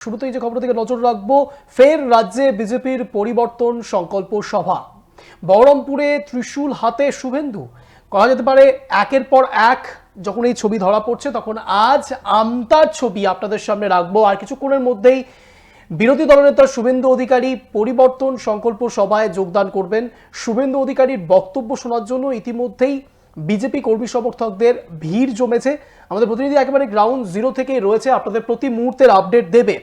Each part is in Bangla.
শুরুতেই যে খবর থেকে নজর রাখব, ফের রাজ্যে বিজেপির পরিবর্তন সংকল্প সভা। বহরমপুরে ত্রিশূল হাতে শুভেন্দু। করা যেতে পারে একের পর এক, যখন এই ছবি ধরা পড়ছে, তখন আজ আমতার ছবি আপনাদের সামনে রাখব। আর কিছুক্ষণের মধ্যেই বিরোধী দলনেতা শুভেন্দু অধিকারী পরিবর্তন সংকল্প সভায় যোগদান করবেন। শুভেন্দু অধিকারীর বক্তব্য শোনার জন্য ইতিমধ্যেই বিজেপি কর্মী সমর্থকদের ভিড় জমেছে। আমাদের প্রতিনিধি একেবারে গ্রাউন্ড জিরো থেকে রয়েছে। আপনাদের প্রতি মুহূর্তের আপডেট দেবে।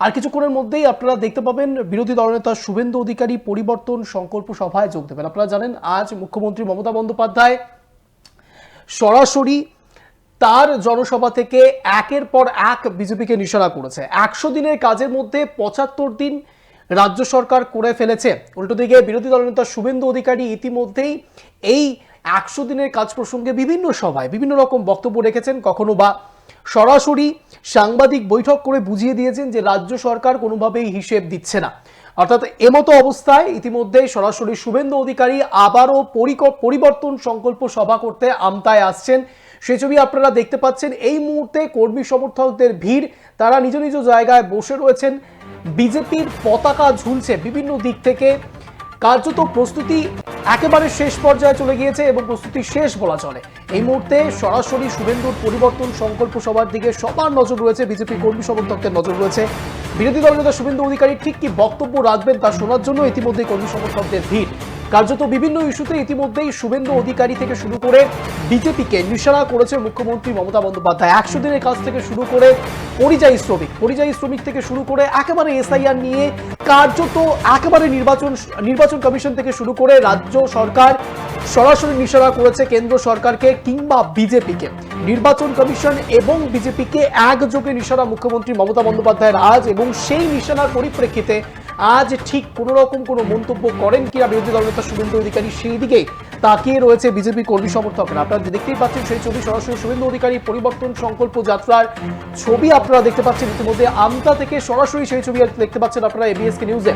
আর কিছুক্ষণের মধ্যেই আপনারা দেখতে পাবেন বিরোধী দলনেতা শুভেন্দু অধিকারী পরিবর্তন সংকল্প সভায় যোগ দেবেন। আপনারা জানেন, আজ মুখ্যমন্ত্রী মমতা বন্দ্যোপাধ্যায় সরাসরি তার জনসভা থেকে একের পর এক বিজেপিকে নিশানা করেছে। একশো দিনের কাজের মধ্যে পঁচাত্তর দিন রাজ্য সরকার করে ফেলেছে। উল্টো দিকে বিরোধী দলনেতা শুভেন্দু অধিকারী ইতিমধ্যেই এই একশো দিনের কাজ প্রসঙ্গে বিভিন্ন সভায় বিভিন্ন রকম বক্তব্য রেখেছেন। কখনো বা সরাসরি সাংবাদিক বৈঠক করে বুঝিয়ে দিয়েছেন যে রাজ্য সরকার কোনোভাবেই হিসেব দিচ্ছে না। অর্থাৎ এমতো অবস্থায় ইতিমধ্যে সরাসরি শুভেন্দু অধিকারী আবারও পরিবর্তন সংকল্প সভা করতে আমতায় আসছেন। সে ছবি আপনারা দেখতে পাচ্ছেন। এই মুহূর্তে কর্মী সমর্থকদের ভিড়, তারা নিজ নিজ জায়গায় বসে রয়েছেন। বিজেপির পতাকা ঝুলছে বিভিন্ন দিক থেকে। কার্যত প্রস্তুতি একেবারে শেষ পর্যায়ে চলে গিয়েছে এবং প্রস্তুতি শেষ বলা চলে। এই মুহূর্তে সরাসরি শুভেন্দুর পরিবর্তন সংকল্প সভার দিকে সবার নজর রয়েছে। বিজেপি কর্মী সমর্থকদের নজর রয়েছে। বিরোধী দল নেতা শুভেন্দু অধিকারী ঠিক কি বক্তব্য রাখবেন তা শোনার জন্য ইতিমধ্যে কর্মী সমর্থকদের ভিড়। কার্যত বিভিন্ন ইস্যুতে ইতিমধ্যেই শুভেন্দু অধিকারী থেকে শুরু করে বিজেপিকে নিশানা করেছে মুখ্যমন্ত্রী মমতা বন্দ্যোপাধ্যায়। একশো দিনের কাজ থেকে শুরু করে পরিযায়ী শ্রমিক পরিযায়ী শ্রমিক থেকে শুরু করে একেবারে এসআইআর নিয়ে কার্যত একেবারে নির্বাচন নির্বাচন কমিশন থেকে শুরু করে রাজ্য সরকার সরাসরি নিশানা করেছে কেন্দ্র সরকারকে কিংবা বিজেপিকে। নির্বাচন কমিশন এবং বিজেপিকে একযোগে নিশানা মুখ্যমন্ত্রী মমতা বন্দ্যোপাধ্যায়ের আজ এবং সেই নিশানার পরিপ্রেক্ষিতে আজ ঠিক কোনো রকম কোনো মন্তব্য করেন কিনা বিরোধী দলনেতা শুভেন্দু অধিকারী, সেই দিকে তাকিয়ে রয়েছে বিজেপি কর্মী সমর্থকরা। আপনারা দেখতেই পাচ্ছেন, সেই ছবি সরাসরি শুভেন্দু অধিকারী পরিবর্তন সংকল্প যাত্রার ছবি আপনারা দেখতে পাচ্ছেন। ইতিমধ্যে আমতা থেকে সরাসরি সেই ছবি দেখতে পাচ্ছেন আপনারা এবিএসকে নিউজে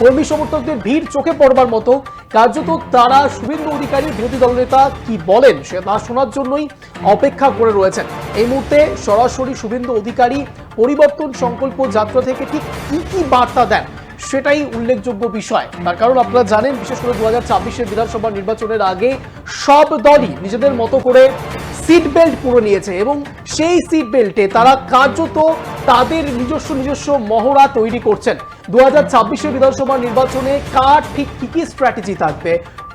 কর্মী সমর্থকদের ভিড় চোখে পড়বার মতো। কার্যত তারা শুভেন্দু অধিকারী, বিরোধী দলনেতা কি বলেন সে তা শোনার জন্যই অপেক্ষা করে রয়েছেন। এই মুহূর্তে সরাসরি শুভেন্দু অধিকারী পরিবর্তন সংকল্প যাত্রা থেকে ঠিক কি কি বার্তা দেন সেটাই উল্লেখযোগ্য বিষয়। তার কারণ আপনারা জানেন, বিশেষ করে দু হাজার বিধানসভা নির্বাচনের আগে সব দলই নিজেদের মতো করে সিট বেল্ট পুরো নিয়েছে এবং সেই সিট বেল্টে তারা কার্যত তাদের নিজস্ব নিজস্ব মহড়া তৈরি করছেন। দু হাজার বিধানসভা নির্বাচনে কার ঠিক কি কি স্ট্র্যাটেজি থাকবে,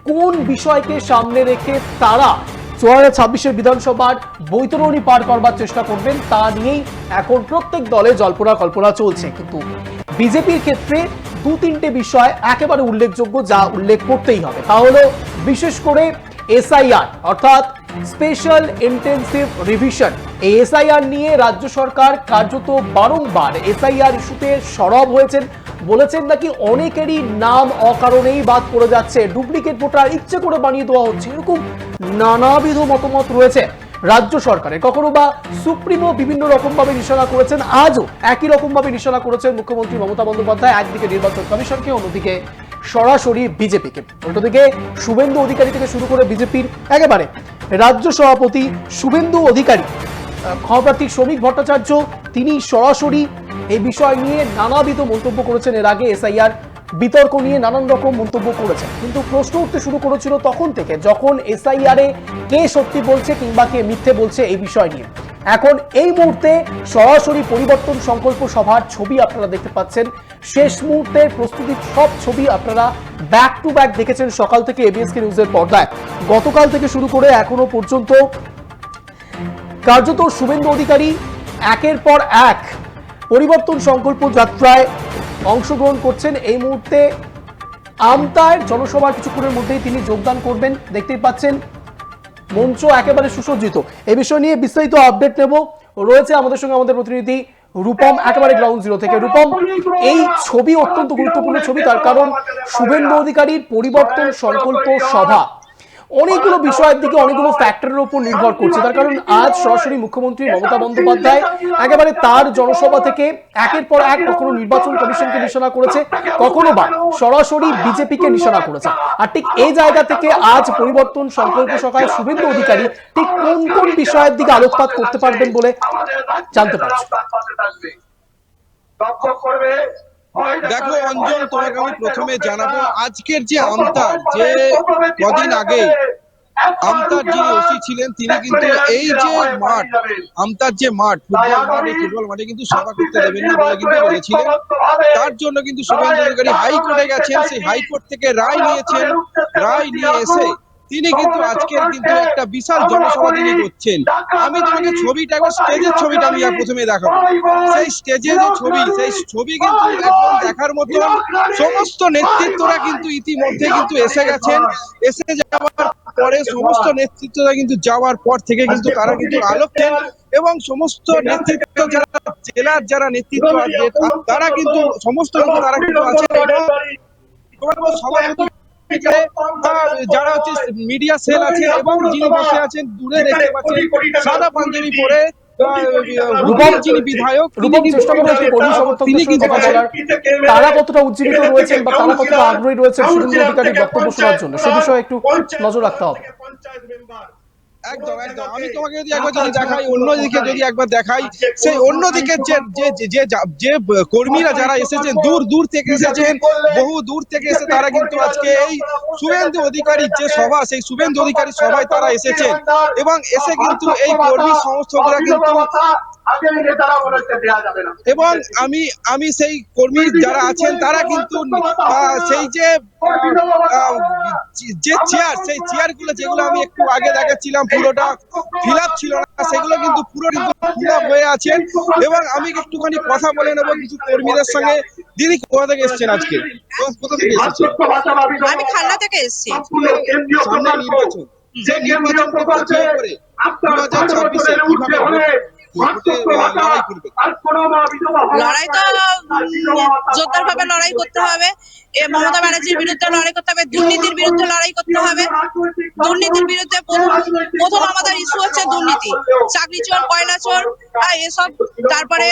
কোন বিষয়কে সামনে রেখে তারা দু হাজার ছাব্বিশের বিধানসভার বৈতরণী পার করবার চেষ্টা করবেন, তা নিয়েই এখন প্রত্যেক দলে জল্পনা কল্পনা চলছে। কিন্তু বিজেপির ক্ষেত্রে দু তিনটে বিষয় একেবারে উল্লেখযোগ্য যা উল্লেখ করতেই হবে। তা হলো, বিশেষ করে এসআইআর, অর্থাৎ স্পেশাল ইন্টেন্সিভ রিভিশন। এই এসআইআর নিয়ে রাজ্য সরকার কার্যত বারংবার এসআইআর ইস্যুতে সরব হয়েছেন। বলেছেন নাকি অনেকেরই নাম অকারণেই বাদ পড়ে যাচ্ছে। ডুপ্লিকেট ভোটার ইচ্ছে করে বানিয়ে দেওয়া হচ্ছে। এরকম নানাবিধ মতামত রয়েছে রাজ্য সরকারে কখনো বা সুপ্রিমো বিভিন্ন রকম ভাবে নিশানা করেছেন। আজও একই রকম ভাবে নিশানা করেছেন মুখ্যমন্ত্রী মমতা বন্দ্যোপাধ্যায়। একদিকে নির্বাচন কমিশনকে, অন্যদিকে সরাসরি বিজেপিকে। অন্যদিকে শুভেন্দু অধিকারী থেকে শুরু করে বিজেপির একেবারে রাজ্য সভাপতি শুভেন্দু অধিকারী ক্ষমপ্রার্থী শ্রমিক ভট্টাচার্য, তিনি সরাসরি এই বিষয় নিয়ে নানাবিধ মন্তব্য করেছেন। এর আগে এসআইআর বিতর্ক নিয়ে নানান রকম মন্তব্য করেছেন। কিন্তু প্রশ্ন উঠতে শুরু করেছিল তখন থেকে, যখন এসআইআর এ কে সত্যি বলছে কিংবা কে মিথ্যে বলছে এই বিষয় নিয়ে। এখন এই মুহূর্তে সরাসরি পরিবর্তন সংকল্প সভার ছবি আপনারা দেখতে পাচ্ছেন। শেষ মুহূর্তের প্রস্তুতির সব ছবি আপনারা ব্যাক টু ব্যাক দেখেছেন সকাল থেকে এবিএসকে নিউজের পর্দায়। গতকাল থেকে শুরু করে এখনও পর্যন্ত কার্যত শুভেন্দু অধিকারী একের পর এক পরিবর্তন সংকল্প যাত্রায় অংশগ্রহণ করছেন। এই মুহূর্তে আমতায় জনসভার কিছুক্ষণের মধ্যেই তিনি যোগদান করবেন। দেখতেই পাচ্ছেন মঞ্চ একেবারে সুসজ্জিত। এ বিষয় নিয়ে বিস্তারিত আপডেট নেব। রয়েছে আমাদের সঙ্গে আমাদের প্রতিনিধি রূপম, একেবারে গ্রাউন্ড জিরো থেকে। রূপম, এই ছবি অত্যন্ত গুরুত্বপূর্ণ ছবি, তার কারণ শুভেন্দু অধিকারীর পরিবর্তন সংকল্প সভা। অনেকগুলো বিষয়ের দিকে অনেকগুলো ফ্যাক্টরের উপর নির্ভর করছে। তার কারণ আজ সরাসরি মুখ্যমন্ত্রী মমতা বন্দ্যোপাধ্যায় একেবারে তার জনসভা থেকে একের পর এক কখনো নির্বাচন কমিশনকে নিশানা করেছে, কখনো বা সরাসরি বিজেপিকে নিশানা করেছে। আর ঠিক এই জায়গা থেকে আজ পরিবর্তন সংকল্প সভায় শুভেন্দু অধিকারী ঠিক কোন কোন বিষয়ের দিকে আলোকপাত করতে পারবেন বলে জানতে পারছি। দেখো অঞ্জন তোমাকে আমি প্রথমে জানাব আজকের যে আমতার যে কদিন আগে আমতার যিনি ওসি ছিলেন তিনি কিন্তু এই যে মাঠ আমতার যে মাঠ ফুটবল মাঠে ফুটবল মাঠে কিন্তু সভা করতে দেবেন না বলে কিন্তু বলেছিলেন। তার জন্য কিন্তু শুভেন্দু অধিকারী হাইকোর্টে গেছেন সেই হাইকোর্ট থেকে রায় নিয়েছেন রায় নিয়ে এসে তিনি কিন্তু আজকের কিন্তু একটা বিশাল জনসভা তিনি করছেন। আমি তোমাকে ছবিটা একবার স্টেজের ছবিটা আমি আর প্রথমে দেখাবো। সেই স্টেজে যে ছবি সেই ছবি কিন্তু একদম দেখার মতো সমস্ত নেতৃত্বরা কিন্তু ইতিমধ্যে কিন্তু এসে গেছেন। এসে যাওয়ার পরে সমস্ত নেতৃত্বরা কিন্তু যাওয়ার পর থেকে কিন্তু তারা কিন্তু আলোকছেন এবং সমস্ত নেতৃত্ব যারা জেলার যারা নেতৃত্ব আছে তারা কিন্তু সমস্ত কিন্তু তারা কিন্তু আছেন এবং যারা হচ্ছে মিডিয়া সেল আছে এবং যিনি বসে আছেন দূরে দেখতে পাচ্ছেন সাদা পাঞ্জাবি পরে আহ, রূপম যিনি বিধায়ক রূপম চেষ্টা করব একটু কর্মী সমর্থকদের সঙ্গে কথা বলার তারা কতটা উজ্জীবিত রয়েছেন বা তারা কতটা আগ্রহী রয়েছেন শুভেন্দু অধিকারীর বক্তব্য শোনার জন্য। সে বিষয়ে একটু নজর রাখতে হবে। একদম একদম। আমি তোমাকে যদি একবার যদি দেখাই অন্যদিকে যদি একবার দেখাই সেই অন্যদিকে যে যে যে- কর্মীরা যারা এসেছেন দূর দূর থেকে এসেছেন বহু দূর থেকে এসে তারা কিন্তু আজকে এই শুভেন্দু অধিকারীর যে সভা সেই শুভেন্দু অধিকারী সভায় তারা এসেছেন। এবং এসে কিন্তু এই কর্মী সমর্থকরা কিন্তু এবং আমি আমি সেই কর্মী যারা আছেন তারা কিন্তু সেই যে যে চেয়ার সেই চেয়ারগুলো যেগুলো আমি একটু আগে দেখাচ্ছিলাম পুরোটা ফিল আপ ছিল না সেগুলো কিন্তু পুরো কিন্তু ফিল হয়ে আছেন এবং আমি একটুখানি কথা বলে নেব কিছু কর্মীদের সঙ্গে। দিদি কোথা থেকে এসেছেন আজকে? কোথা থেকে এসেছেন? আমি খান্না থেকে এসেছি। সামনে নির্বাচন। যে করে দু হাজার ছাব্বিশে কীভাবে লড়াই তো জোরদার ভাবে লড়াই করতে হবে। এ মমতা ব্যানার্জির বিরুদ্ধে লড়াই করতে হবে দুর্নীতির বিরুদ্ধে লড়াই করতে হবে। দুর্নীতির বিরুদ্ধে প্রথম আমাদের ইস্যু হচ্ছে দুর্নীতি। চাকরি চোর কয়লা চোর এসব। তারপরে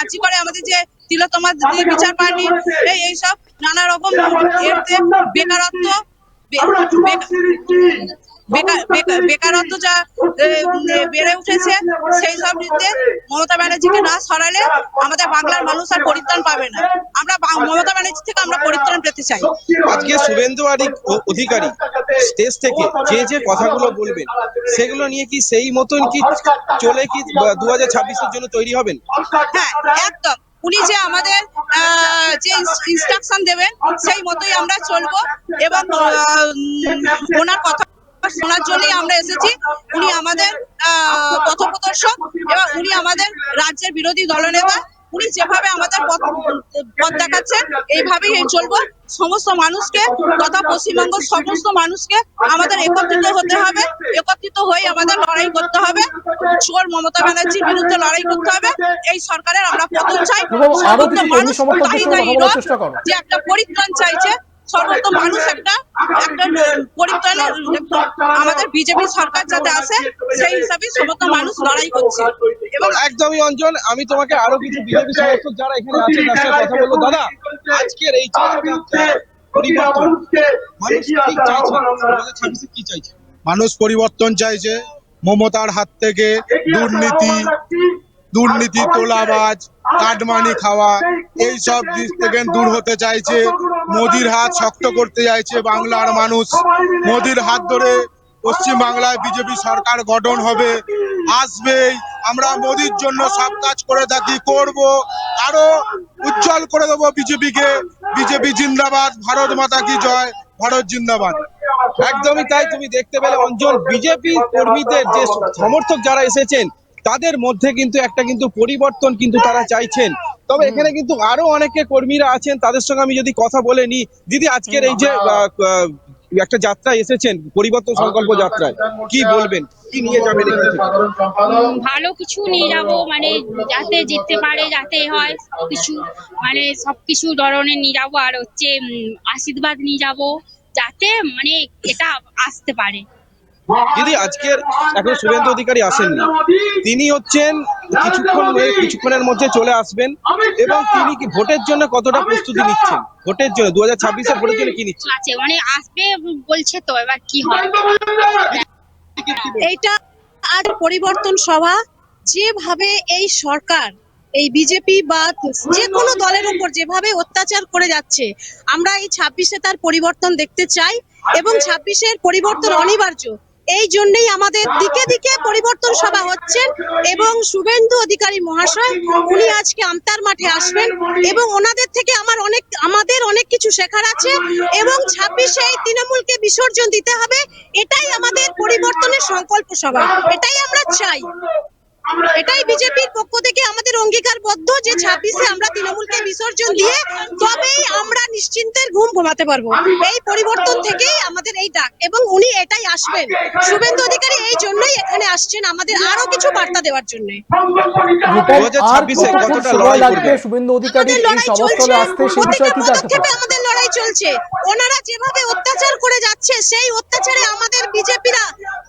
আজি করে আমাদের যে তিলোত্তমা দিদি বিচার পায়নি এই এইসব নানা রকম এতে বেকারত্ব বেকারত্ব যা বেড়ে উঠেছে সেই সব দিতে মমতা ব্যানার্জিকে না সরালে আমাদের বাংলার মানুষ আর পরিত্রাণ পাবে না। আমরা মমতা ব্যানার্জি থেকে আমরা পরিত্রাণ পেতে চাই। আজকে শুভেন্দু আদি- অধিকারী স্টেজ থেকে যে যে কথাগুলো বলবেন সেগুলো নিয়ে কি সেই মতন কি চলে কি দু হাজার ছাব্বিশের জন্য তৈরি হবেন? হ্যাঁ একদম। উনি যে আমাদের আহ, যে ইনস্ট্রাকশন দেবেন সেই মতোই আমরা চলবো এবং আহ, ওনার কথা শোনার জন্যই আমরা এসেছি। উনি আমাদের আহ, পথপ্রদর্শক এবং উনি আমাদের রাজ্যের বিরোধী দলনেতা। উনি যেভাবে আমাদের পথ পথ দেখাচ্ছেন এইভাবেই এই চলবো। সমস্ত মানুষকে তথা পশ্চিমবঙ্গ সমস্ত মানুষকে আমাদের একত্রিত হতে হবে। একত্রিত হয়ে আমাদের লড়াই করতে হবে। চোর মমতা ব্যানার্জির বিরুদ্ধে লড়াই করতে হবে। এই সরকারের আমরা পতন চাই। মানুষ। যে একটা পরিত্রাণ চাইছে সর্বত্র মানুষ একটা একটা পরিত্রাণের আমাদের বিজেপি সরকার যাতে আসে সেই হিসাবে সমস্ত মানুষ লড়াই করছে। এবং একদমই অঞ্জন আমি তোমাকে আরও কিছু বিজেপি সমর্থক যারা এখানে আছেন তার সাথে কথা বলব। দাদা আজকের এই পরিবর্তন মানুষ কি চাইছে। দু হাজার ছাব্বিশে কি চাইছে? মানুষ পরিবর্তন চাইছে মমতার হাত থেকে দুর্নীতি দুর্নীতি তোলাবাজ কাটমানি খাওয়া এই সব দিক থেকে দূর হতে চাইছে। মোদির হাত শক্ত করতে চাইছে বাংলার মানুষ। মোদির হাত ধরে পশ্চিম বাংলায় বিজেপি সরকার গঠন হবে। আসবেই। আমরা মোদির জন্য সব কাজ করে থাকি করব। আরও উজ্জ্বল করে দেবো বিজেপিকে। বিজেপি জিন্দাবাদ ভারত মাতা কি জয় ভারত জিন্দাবাদ। একদমই তাই তুমি দেখতে পেলে অঞ্চল বিজেপি কর্মীদের যে সমর্থক যারা এসেছেন তাদের মধ্যে কিন্তু একটা কিন্তু পরিবর্তন কিন্তু তারা চাইছেন। তবে এখানে কিন্তু আরও অনেকে কর্মীরা আছেন, তাদের সঙ্গে আমি যদি কথা বলে নি দিদি, আজকের এই যে একটা যাত্রা এসেছেন, পরিবর্তন সংকল্প যাত্রায়, কি বলবেন? কি নিয়ে যাবেন ভালো কিছু নিয়ে যাব মানে যাতে জিততে পারে, যাতে হয় কিছু মানে সবকিছু ধরনের নিয়ে যাব, আর হচ্ছে আশীর্বাদ নিয়ে যাব, যাতে মানে এটা আসতে পারে। দিদি আজকের এখন শুভেন্দু অধিকারী আসেননি। তিনি হচ্ছেন কিছুক্ষণ হয়ে- কিছুক্ষণের মধ্যে চলে আসবেন এবং তিনি কি ভোটের জন্য কতটা প্রস্তুতি নিচ্ছেন? ভোটের জন্য দু হাজার ছাব্বিশের ভোটের জন্য কি নিচ্ছেন? আছে মানে আসবে বলছে তো এবার কি হয়? এইটা আজ পরিবর্তন সভা। যেভাবে এই সরকার এই বিজেপি বা যে কোনো দলের উপর যেভাবে অত্যাচার করে যাচ্ছে আমরা এই ছাব্বিশে তার পরিবর্তন দেখতে চাই এবং ছাব্বিশের পরিবর্তন অনিবার্য। এই জন্যই আমাদের দিকে দিকে পরিবর্তন সভা হচ্ছেন এবং শুভেন্দু অধিকারী মহাশয়, উনি আজকে আমতার মাঠে আসবেন এবং ওনাদের থেকে আমার অনেক, আমাদের অনেক কিছু শেখার আছে এবং ছাব্বিশে এই তৃণমূলকে বিসর্জন দিতে হবে, এটাই আমাদের পরিবর্তনের সংকল্প সভা, এটাই আমরা চাই। এটাই বিজেপির পক্ষ থেকে আমাদের অঙ্গীকারবদ্ধ যে ছাব্বিশে আমরা তৃণমূলকে বিসর্জন দিয়ে তবেই আমরা নিশ্চিন্তের ঘুম ঘুমাতে পারব। এই পরিবর্তন থেকেই আমাদের এই ডাক এবং উনি এটাই আসবেন। শুভেন্দু অধিকারী এই জন্যই এখানে আসছেন আমাদের আরও কিছু বার্তা দেওয়ার জন্য। রূপম, আর 2026 এ কতক্ষণ কতটা সময় লড়াই শুভেন্দু অধিকারী আমাদের এই লড়াই সভাস্থলে চলছে। আসতে সেই বিষয়ে কি জানতে পদক্ষেপে পারবেন আমাদের লড়াই চলছে। ওনারা যেভাবে অত্যাচার করে যাচ্ছে সেই অত্যাচারে আমাদের বিজেপিরা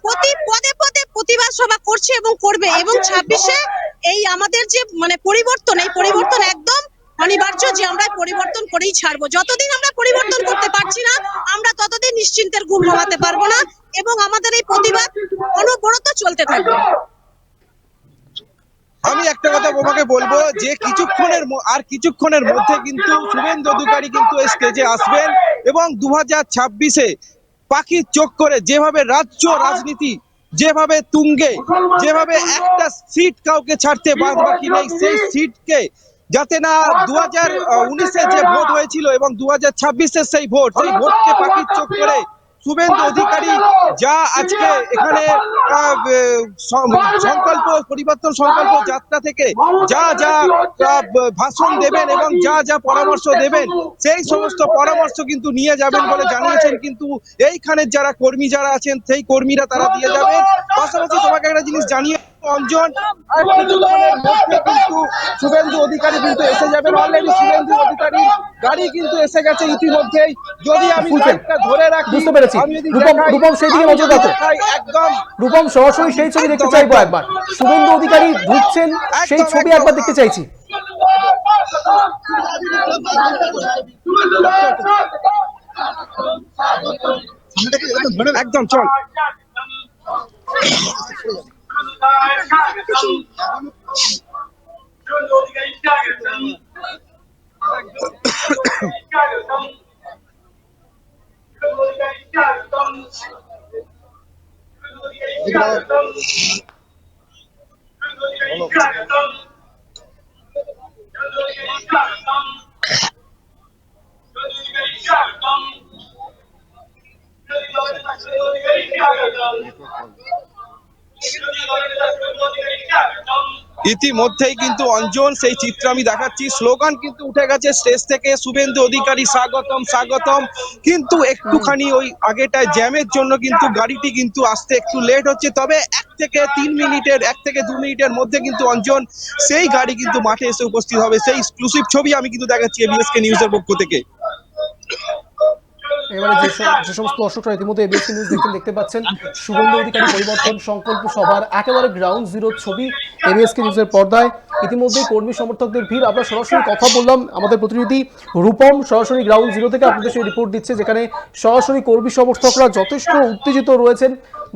প্রতি পদে পদে প্রতিবাদ সভা করছে এবং করবে এবং ছাব্বিশে এই আমাদের যে মানে পরিবর্তন, এই পরিবর্তন একদম অনিবার্য যে আমরা পরিবর্তন করেই ছাড়বো। যতদিন আমরা পরিবর্তন করতে পারছি না, আমরা ততদিন নিশ্চিন্তের ঘুম ঘুমাতে পারব না এবং আমাদের এই প্রতিবাদ অনবরত চলতে থাকবে। আমি একটা কথা তোমাকে বলব যে কিছুক্ষণের আর কিছুক্ষণের মধ্যে কিন্তু শুভেন্দু অধিকারী কিন্তু স্টেজে আসবেন এবং দু হাজার ছাব্বিশে পাখির চোখ করে যেভাবে রাজ্য রাজনীতি যেভাবে তুঙ্গে যেভাবে একটা সিট কাউকে ছাড়তে বাদ বাকি নেই সেই সিটকে যাতে না দু হাজার উনিশে যে ভোট হয়েছিল এবং দু হাজার ছাব্বিশের সেই ভোট সেই ভোটকে পাখির চোখ করে শুভেন্দু অধিকারী যা আজকে এখানে সংকল্প পরিবর্তন সংকল্প যাত্রা থেকে যা যা ভাষণ দেবেন এবং যা যা পরামর্শ দেবেন সেই সমস্ত পরামর্শ কিন্তু নিয়ে যাবেন বলে জানিয়েছেন কিন্তু এইখানের যারা কর্মী যারা আছেন সেই কর্মীরা তারা দিয়ে যাবেন। পাশাপাশি তোমাকে একটা জিনিস জানিয়ে অঞ্জন আর কিন্তু শুভেন্দু অধিকারী কিন্তু এসে যাবেন। অলরেডি শুভেন্দু অধিকারী গাড়ি কিন্তু এসে গেছে ইতিমধ্যেই। যদি আমি। লাইভটা ধরে রাখি বুঝতে পেরেছি। আমি যদি রূপম- রূপম সেই দিকে নজর রাখো। একদম রূপম সরাসরি সেই ছবি দেখতে চাইব একবার। শুভেন্দু অধিকারী ঢুকছেন সেই ছবি একবার দেখতে চাইছি। একদম চল। 哥，你开下着灯。哥，你开下着灯。哥，你开下着灯。哥，你开下。下着灯。哥，你开下。下着灯。ইতিমধ্যেই কিন্তু অঞ্জন, সেই চিত্র আমি দেখাচ্ছি। স্লোগান কিন্তু উঠে গেছে স্টেজ থেকে। শুভেন্দু অধিকারী, স্বাগতম স্বাগতম। কিন্তু একটুখানি ওই আগেটায় জ্যামের জন্য কিন্তু গাড়িটি কিন্তু আসতে একটু লেট হচ্ছে। তবে এক থেকে তিন মিনিটের, এক থেকে দু মিনিটের মধ্যে কিন্তু অঞ্জন সেই গাড়ি কিন্তু মাঠে এসে উপস্থিত হবে। সেই এক্সক্লুসিভ ছবি আমি কিন্তু দেখাচ্ছি এবিএসকে নিউজের পক্ষ থেকে। এবারে যে সমস্ত দর্শকরা ইতিমধ্যে এবিএসি নিউজ দেখতে দেখতে পাচ্ছেন, সুগন্ধ অধিকারী পরিবর্তন সংকল্প সভার একেবারে গ্রাউন্ড জিরো ছবি এবিএসকে নিউজের পর্দায়। ইতিমধ্যে কর্মী সমর্থকদের ভিড়। আমরা সরাসরি কথা বললাম আমাদের প্রতিনিধি রূপম, সরাসরি গ্রাউন্ড জিরো থেকে আপনাদের সেই রিপোর্ট দিচ্ছে, যেখানে সরাসরি কর্মী সমর্থকরা যথেষ্ট উত্তেজিত রয়েছেন।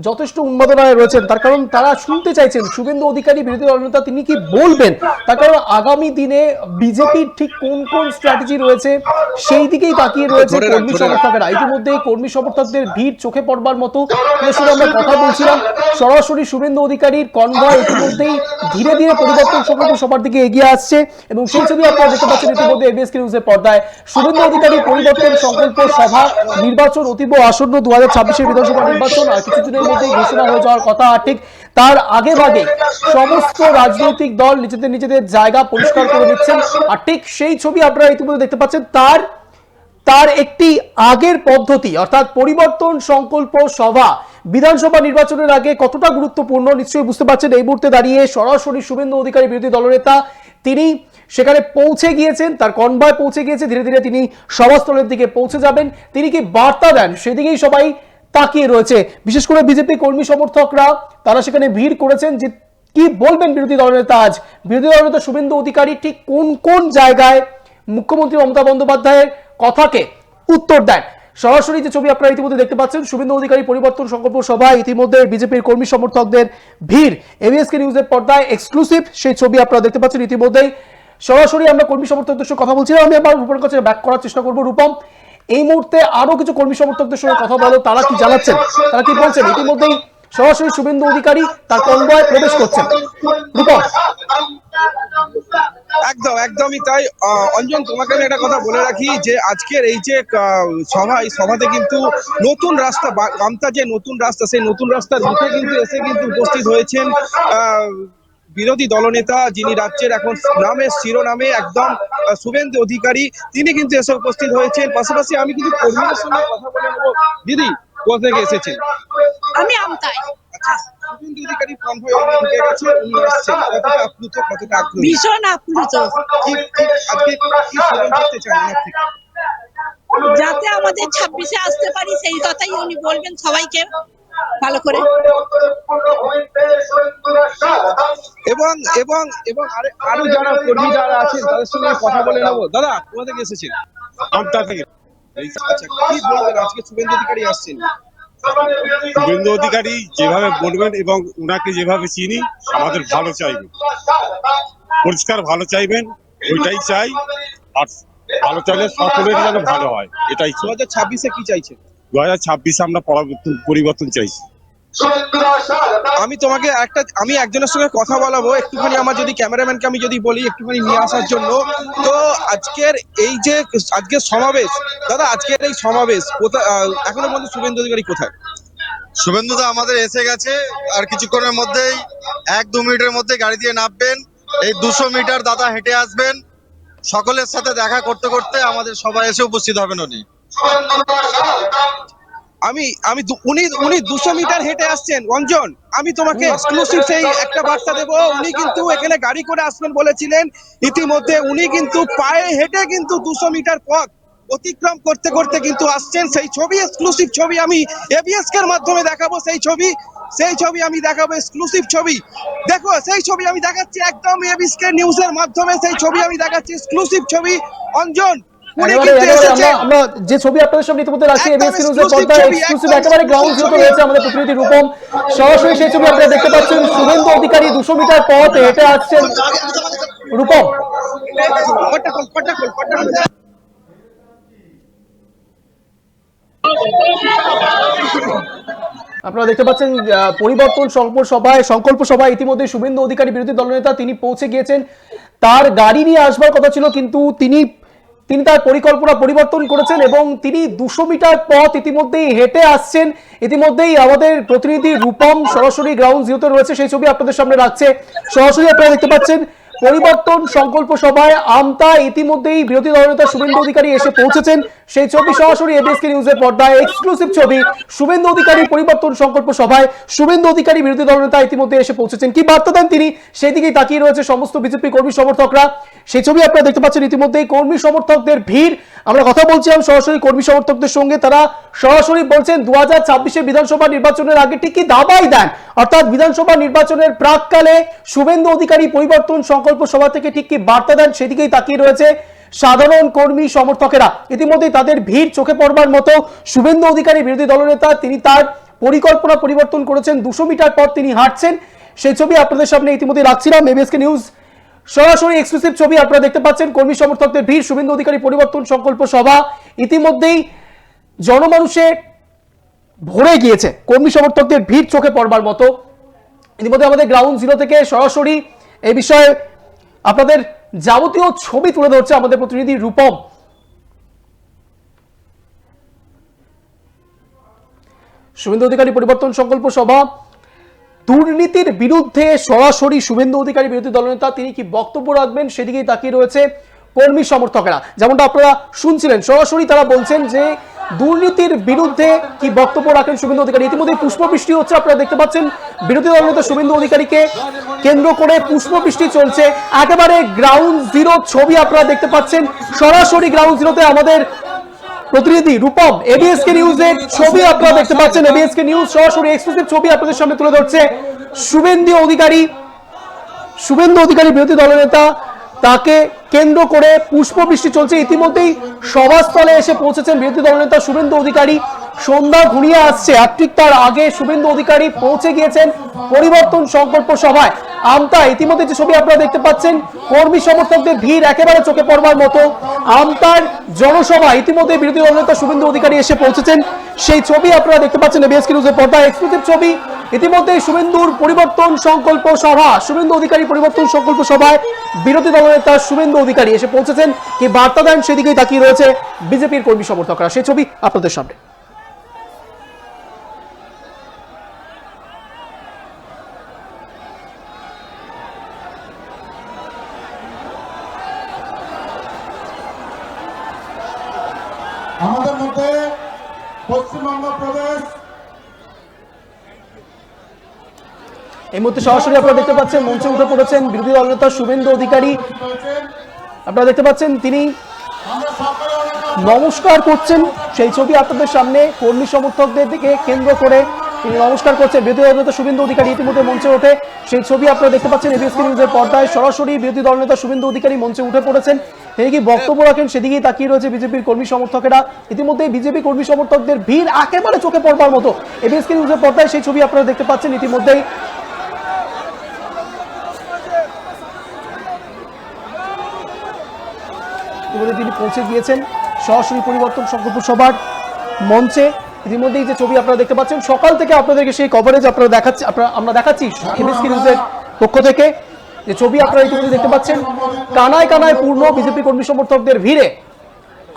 যথেষ্ট উন্মাদনায় রয়েছেন। তার কারণ তারা শুনতে চাইছেন। শুভেন্দু অধিকারী বিরোধী দলনেতা তিনি কি বলবেন? তার কারণ আগামী দিনে বিজেপির ঠিক কোন কোন স্ট্র্যাটেজি রয়েছে সেই দিকেই তাকিয়ে রয়েছে কর্মী সমর্থকেরা। ইতিমধ্যেই কর্মী সমর্থকদের ভিড় চোখে পড়বার মতো। সঙ্গে আমরা কথা বলছিলাম সরাসরি শুভেন্দু অধিকারীর কনভয় ইতিমধ্যেই ধীরে ধীরে পরিবর্তন সংকল্প সবার দিকে এগিয়ে আসছে এবং সেই ছবি আপনারা দেখতে পাচ্ছেন ইতিমধ্যে এবিএস নিউজের পর্দায়। শুভেন্দু অধিকারী পরিবর্তন সংকল্প সভা নির্বাচন অতীব আসন্ন দু হাজার ছাব্বিশের বিধানসভা নির্বাচন আর কিছুদিনের মধ্যেই ঘোষণা হয়ে যাওয়ার কথা ঠিক তার আগে ভাগে সমস্ত রাজনৈতিক দল নিজেদের নিজেদের জায়গা পরিষ্কার করে দিচ্ছেন আর ঠিক সেই ছবি আপনারা ইতিমধ্যে দেখতে পাচ্ছেন, তার তার একটি আগের পদ্ধতি, অর্থাৎ পরিবর্তন সংকল্প সভা, বিধানসভা নির্বাচনের আগে কতটা গুরুত্বপূর্ণ, নিশ্চয়ই বুঝতে পারছেন, এই মুহূর্তে দাঁড়িয়ে সরাসরি শুভেন্দু অধিকারী বিরোধী দলনেতা তিনি সেখানে পৌঁছে গিয়েছেন, তার কনভয় পৌঁছে গিয়েছে, ধীরে ধীরে তিনি সভাস্থলের দিকে পৌঁছে যাবেন। তিনি কি বার্তা দেন? সেদিকেই সবাই তাকিয়ে রয়েছে। বিশেষ করে বিজেপি কর্মী সমর্থকরা, তারা সেখানে ভিড় করেছেন যে কি বলবেন বিরোধী দলনেতা আজ? বিরোধী দলনেতা শুভেন্দু অধিকারী ঠিক কোন কোন জায়গায়? মুখ্যমন্ত্রী মমতা বন্দ্যোপাধ্যায়ের কথাকে উত্তর দেন। সরাসরি যে ছবি আপনারা ইতিমধ্যে দেখতে পাচ্ছেন, শুভেন্দু অধিকারী পরিবর্তন সংকল্প সভায় ইতিমধ্যে বিজেপির কর্মী সমর্থকদের ভিড়। এবিএসকে নিউজের পর্দায় এক্সক্লুসিভ সেই ছবি আপনারা দেখতে পাচ্ছেন ইতিমধ্যেই। সরাসরি আমরা কর্মী সমর্থকদের সঙ্গে কথা বলছিলাম, আমি আবার রূপমের কাছে ব্যাক করার চেষ্টা করব। রূপম এই মুহূর্তে আরও কিছু কর্মী সমর্থকদের সঙ্গে কথা বলো। তারা কি জানাচ্ছেন? তারা কি বলছেন? ইতিমধ্যেই সরাসরি শুভেন্দু অধিকারী তার কনভয় প্রবেশ করছেন। একদম, একদমই তাই। অঞ্জন, তোমাকে আমি একটা কথা বলে রাখি যে আজকের এই যে সভা, এই সভাতে কিন্তু নতুন রাস্তা বামতা যে নতুন রাস্তা, সেই নতুন রাস্তার মুখে কিন্তু এসে কিন্তু উপস্থিত হয়েছেন বিরোধী দলনেতা যিনি রাজ্যের এখন নামের শিরোনামে একদম শুভেন্দু অধিকারী তিনি কিন্তু এসে উপস্থিত হয়েছেন। পাশাপাশি আমি কিন্তু কর্মীদের সঙ্গে কথা বলে নেব। দিদি কোথা থেকে এসেছেন? আমি আমতাই। আচ্ছা শুভেন্দু অধিকারী কনভয় ঢুকে গেছে উনি আসছেন কতটা আপ্লুত কতটা আগ্রহী? ভীষণ আপ্লুত। কি কি আজকে কি স্লোগান করতে চান ওনার যাতে আমাদের ছাব্বিশে আসতে পারি সেই কথাই উনি বলবেন সবাইকে। ভালো করে। এবং এবং এবং আরে- আরও যারা কর্মী যারা আছেন তাদের সঙ্গে কথা বলে নেব। দাদা কোথা থেকে এসেছেন? আমতা থেকে। আচ্ছা কি বলবেন? আজকে শুভেন্দু অধিকারী আসছেন। শুভেন্দু অধিকারী যেভাবে বলবেন এবং উনাকে যেভাবে চিনি আমাদের ভালো চাইবেন। পরিষ্কার ভালো চাইবেন ওইটাই চাই। আর ভালো চাইলে সকলের যেন ভালো হয় এটাই দু হাজার ছাব্বিশে কি চাইছেন? দু হাজার ছাব্বিশে আমরা পরিবর্তন চাইছি। আমি তোমাকে একটা, আমি একজনের সঙ্গে কথা বলাবো, একটুখানি আমার যদি ক্যামেরাম্যানকে আমি যদি বলি, একটুখানি নিয়ে আসার জন্য। তো আজকের এই যে, আজকের সমাবেশ, দাদা, আজকের এই সমাবেশ কোথায় এখনও পর্যন্ত শুভেন্দু অধিকারী কোথায়? শুভেন্দুদা আমাদের এসে গেছে, আর কিছুক্ষণের মধ্যেই, এক দু মিনিটের মধ্যে গাড়ি দিয়ে নামবেন। এই দুশো মিটার দাদা হেঁটে আসবেন। সকলের সাথে দেখা করতে করতে আমাদের সবাই এসে উপস্থিত হবেন উনি। আমি আমি উনি উনি দুশো মিটার হেঁটে আসছেন। অঞ্জন, আমি তোমাকে এক্সক্লুসিভ সেই একটা বার্তা দেবো। উনি কিন্তু এখানে গাড়ি করে আসবেন বলেছিলেন। ইতিমধ্যে উনি কিন্তু পায়ে হেঁটে কিন্তু দুশো মিটার পথ অতিক্রম করতে করতে কিন্তু আসছেন। সেই ছবি এক্সক্লুসিভ ছবি আমি এবিএস এর মাধ্যমে দেখাবো। সেই ছবি সেই ছবি আমি দেখাবো। এক্সক্লুসিভ ছবি। দেখো, সেই ছবি আমি দেখাচ্ছি একদম এবিএস নিউজের মাধ্যমে। সেই ছবি আমি দেখাচ্ছি। এক্সক্লুসিভ ছবি। অঞ্জন আমরা আমরা যে ছবি আপনাদের সামনে ইতিমধ্যে রাখছি এবিএস নিউজের পর্দায় এক্সক্লুসিভ একেবারে গ্রাউন্ড জিরোতে রয়েছে আমাদের প্রতিনিধি রূপম। সরাসরি সেই ছবি আপনারা দেখতে পাচ্ছেন শুভেন্দু অধিকারী দুশো মিটার পথ হেঁটে আসছেন। রূপম। পট্টা খোল, পট্টা খোল, পট্টা খোল। আপনারা দেখতে পাচ্ছেন পরিবর্তন সংকল্প সভায় সংকল্প সভায় ইতিমধ্যে শুভেন্দু অধিকারী বিরোধী দলনেতা তিনি পৌঁছে গিয়েছেন। তার গাড়ি নিয়ে আসবার কথা ছিল কিন্তু তিনি তিনি তার পরিকল্পনা পরিবর্তন করেছেন এবং তিনি দুশো মিটার পথ ইতিমধ্যেই হেঁটে আসছেন। ইতিমধ্যেই আমাদের প্রতিনিধি রূপম সরাসরি গ্রাউন্ড জিরোতে রয়েছে। সেই ছবি আপনাদের সামনে রাখছে। সরাসরি আপনারা দেখতে পাচ্ছেন পরিবর্তন সংকল্প সভায় আমতা ইতিমধ্যেই বিরোধী দলনেতা শুভেন্দু অধিকারী এসে পৌঁছেছেন। সেই ছবি সরাসরি এবিএসকে নিউজের পর্দায়। এক্সক্লুসিভ ছবি শুভেন্দু অধিকারী পরিবর্তন সংকল্প সভায়। শুভেন্দু অধিকারী বিরোধী দলনেতা ইতিমধ্যে এসে পৌঁছেছেন। কি বার্তা দেন তিনি? সেই দিকেই তাকিয়ে রয়েছে সমস্ত বিজেপি কর্মী সমর্থকরা। সেই ছবি আপনারা দেখতে পাচ্ছেন ইতিমধ্যেই। কর্মী সমর্থকদের ভিড়। আমরা কথা বলছিলাম সরাসরি কর্মী সমর্থকদের সঙ্গে। তারা সরাসরি বলছেন দু হাজার ছাব্বিশে বিধানসভা নির্বাচনের আগে ঠিকই দাবাই দেন। অর্থাৎ বিধানসভা নির্বাচনের প্রাককালে শুভেন্দু অধিকারী পরিবর্তন সংকল্প সভা থেকে ঠিক কি বার্তা দেন? সেদিকেই তাকিয়ে রয়েছে সাধারণ কর্মী সমর্থকেরা। ইতিমধ্যেই তাদের ভিড় চোখে পড়বার মতো শুভেন্দু অধিকারী বিরোধী দলনেতা, তিনি তার পরিকল্পনা পরিবর্তন করেছেন। দুশো মিটার পথ তিনি হাঁটছেন। সেই ছবি আপনাদের সামনে ইতিমধ্যে রাখছিলাম। এবিএসকে নিউজ সরাসরি এক্সক্লুসিভ ছবি আপনারা দেখতে পাচ্ছেন। কর্মী সমর্থকদের ভিড়, শুভেন্দু অধিকারী পরিবর্তন সংকল্প সভা। ইতিমধ্যেই জনমানুষে ভরে গিয়েছে। কর্মী সমর্থকদের ভিড় চোখে পড়বার মতো। ইতিমধ্যে আমাদের গ্রাউন্ড জিরো থেকে সরাসরি এই বিষয়ে আপনাদের যাবতীয় ছবি তুলে ধরছে আমাদের প্রতিনিধি রূপম। শুভেন্দু অধিকারী পরিবর্তন সংকল্প সভা। দুর্নীতির বিরুদ্ধে সরাসরি শুভেন্দু অধিকারী বিরোধী দলনেতা তিনি কি বক্তব্য রাখবেন সেদিকেই তাকিয়ে রয়েছে কর্মী সমর্থকেরা। যেমনটা আপনারা শুনছিলেন, সরাসরি তারা বলছেন যে দুর্নীতির বিরুদ্ধে কি বক্তব্য রাখেন শুভেন্দু অধিকারী? ইতিমধ্যে পুষ্পবৃষ্টি হচ্ছে, আপনারা দেখতে পাচ্ছেন। বিরোধী দলনেতা শুভেন্দু অধিকারীকে কেন্দ্র করে পুষ্পবৃষ্টি চলছে। একেবারে গ্রাউন্ড জিরো ছবি আপনারা দেখতে পাচ্ছেন। সরাসরি গ্রাউন্ড জিরোতে আমাদের প্রতিনিধি রূপম এবিএসকে নিউজের ছবি আপনারা দেখতে পাচ্ছেন। এবিএসকে নিউজ সরাসরি এক্সক্লুসিভ ছবি আপনাদের সামনে তুলে ধরছে। শুভেন্দু অধিকারী শুভেন্দু অধিকারী বিরোধী দলনেতা তাকে কেন্দ্র করে পুষ্পবৃষ্টি চলছে। ইতিমধ্যেই সভাস্থলে এসে পৌঁছেছেন বিরোধী দলনেতা শুভেন্দু অধিকারী। সন্ধ্যা ঘুরিয়ে আসছে। ঠিক তার আগে শুভেন্দু অধিকারী পৌঁছে গিয়েছেন পরিবর্তন সংকল্প সভায়। আমতা ইতিমধ্যে যে ছবি আপনারা দেখতে পাচ্ছেন, কর্মী সমর্থকদের ভিড় একেবারে চোখে পড়বার মতো। আমতার জনসভা ইতিমধ্যে বিরোধী দলনেতা শুভেন্দু অধিকারী এসে পৌঁছেছেন। সেই ছবি আপনারা দেখতে পাচ্ছেন এবিএসকে নিউজের পর্দায় এক্সক্লুসিভ ছবি। ইতিমধ্যে শুভেন্দুর পরিবর্তন সংকল্প সভা, শুভেন্দু অধিকারী পরিবর্তন সংকল্প সভায় বিরোধী দলনেতা শুভেন্দু অধিকারী এসে পৌঁছেছেন। কি বার্তা দেন সেদিকেই তাকিয়ে রয়েছে বিজেপির কর্মী সমর্থকরা। সেই ছবি আপনাদের সামনে আমাদের মধ্যে পশ্চিমবঙ্গ প্রদেশ এই মুহূর্তে সরাসরি আপনারা দেখতে পাচ্ছেন, মঞ্চে উঠে পড়েছেন বিরোধী দলনেতা শুভেন্দু অধিকারী। আপনারা দেখতে পাচ্ছেন তিনি নমস্কার করছেন, সেই ছবি আপনাদের সামনে কর্মী সমর্থকদের দিকে কেন্দ্র করে তিনি নমস্কার করছেন বিরোধী দলনেতা শুভেন্দু অধিকারী ইতিমধ্যে মঞ্চে ওঠে। সেই ছবি আপনারা দেখতে পাচ্ছেন এবিএসকে নিউজের পর্দায় সরাসরি বিরোধী দলনেতা শুভেন্দু অধিকারী মঞ্চে উঠে পড়েছেন। তিনি কি বক্তব্য রাখেন সেদিকেই তাকিয়ে রয়েছে বিজেপির কর্মী সমর্থকেরা। ইতিমধ্যে বিজেপি কর্মী সমর্থকদের ভিড় একেবারে চোখে পড়বার মতো। এবিএসকে নিউজের পর্দায় সেই ছবি আপনারা দেখতে পাচ্ছেন। ইতিমধ্যেই ইতিমধ্যে তিনি পৌঁছে গিয়েছেন। সরাসরি পরিবর্তন সংকল্প সভার মঞ্চে। ইতিমধ্যেই যে ছবি আপনারা দেখতে পাচ্ছেন, সকাল থেকে আপনাদেরকে সেই কভারেজ আপনারা দেখাচ্ছি, আপনারা আমরা দেখাচ্ছি পক্ষ থেকে। যে ছবি আপনারা ইতিমধ্যে দেখতে পাচ্ছেন, কানায় কানায় পূর্ণ বিজেপি কর্মী সমর্থকদের ভিড়ে।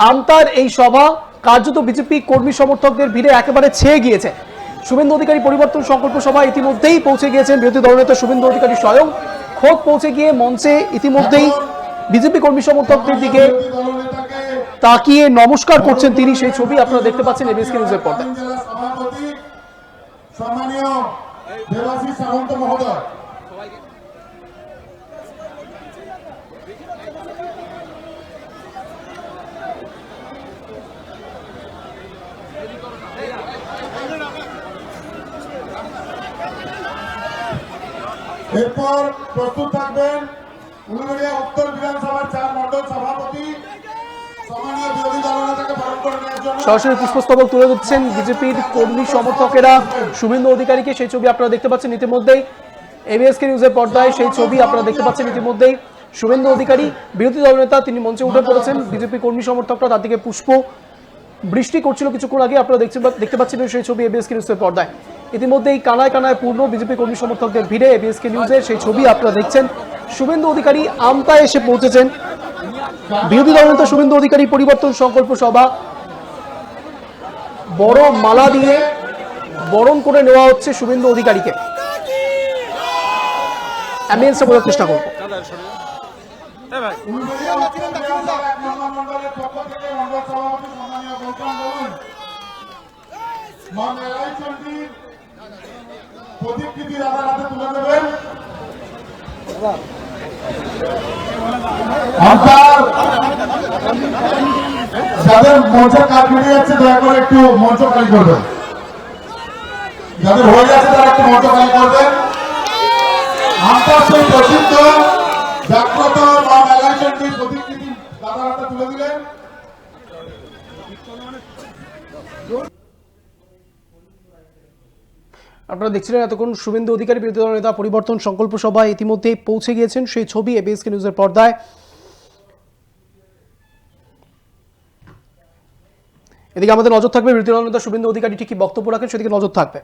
আমতার এই সভা কার্যত বিজেপি কর্মী সমর্থকদের ভিড়ে একেবারে ছেয়ে গিয়েছে। শুভেন্দু অধিকারী পরিবর্তন সংকল্প সভা ইতিমধ্যেই পৌঁছে গিয়েছেন বিরোধী দলনেতা শুভেন্দু অধিকারী স্বয়ং। খোদ পৌঁছে গিয়ে মঞ্চে ইতিমধ্যেই বিজেপি কর্মী সমর্থকদের দিকে তাকিয়ে নমস্কার করছেন তিনি। সেই ছবি আপনারা দেখতে পাচ্ছেন এবিএসকে নিউজের পর্দায়। এরপর প্রস্তুত থাকবেন উলুবেড়িয়া উত্তর বিধানসভার চার মন্ডল সভাপতি সরাসরি পুষ্পস্তবক তুলে দিচ্ছেন বিজেপির কর্মী সমর্থকেরা। শুভেন্দু অধিকারীকে সেই ছবি আপনারা দেখতে পাচ্ছেন ইতিমধ্যেই। এবিএসকে নিউজের পর্দায় সেই ছবি আপনারা দেখতে পাচ্ছেন ইতিমধ্যেই। শুভেন্দু অধিকারী, বিরোধী দলনেতা, তিনি মঞ্চে উঠে পড়েছেন। বিজেপি কর্মী সমর্থকরা তার দিকে পুষ্প। বৃষ্টি করছিল কিছুক্ষণ আগে, আপনারা দেখতে দেখতে পাচ্ছিলেন সেই ছবি এবিএসকে নিউজের পর্দায়। ইতিমধ্যেই কানায় কানায় পূর্ণ বিজেপি কর্মী সমর্থকদের ভিড়ে এবিএসকে নিউজের সেই ছবি আপনারা দেখছেন। শুভেন্দু অধিকারী আমতায় এসে পৌঁছেছেন। বিরোধী দলনেতা শুভেন্দু অধিকারী পরিবর্তন সংকল্প সভা বড় মালা দিয়ে বরণ করে নেওয়া হচ্ছে শুভেন্দু অধিকারীকে। অ্যাম্বিয়েন্সটা বোঝার চেষ্টা করব। দাদার হাতে তুলে দেবেন। যাদের মঞ্চ কাজ বেরিয়ে যাচ্ছে, দয়া করে একটু মঞ্চ খালি করবেন। যাদের হয়ে যাচ্ছে তারা একটু মঞ্চ খালি করবেন। আপনার সেই প্রসিদ্ধ জাগ্রত মেলাই চন্ডীর প্রতিকৃতি দাদার হাতে তুলে দিলেন আপনারা দেখছিলেন এতক্ষণ শুভেন্দু অধিকারী, বিরোধী দল নেতা, পরিবর্তন সংকল্প সভায় ইতিমধ্যেই পৌঁছে গিয়েছেন সেই ছবি এবিএসকে নিউজের পর্দায়। এদিকে আমাদের নজর থাকবে বিরোধী দল নেতা শুভেন্দু অধিকারী, ঠিক কি বক্তব্য রাখেন? সেদিকে নজর থাকবে।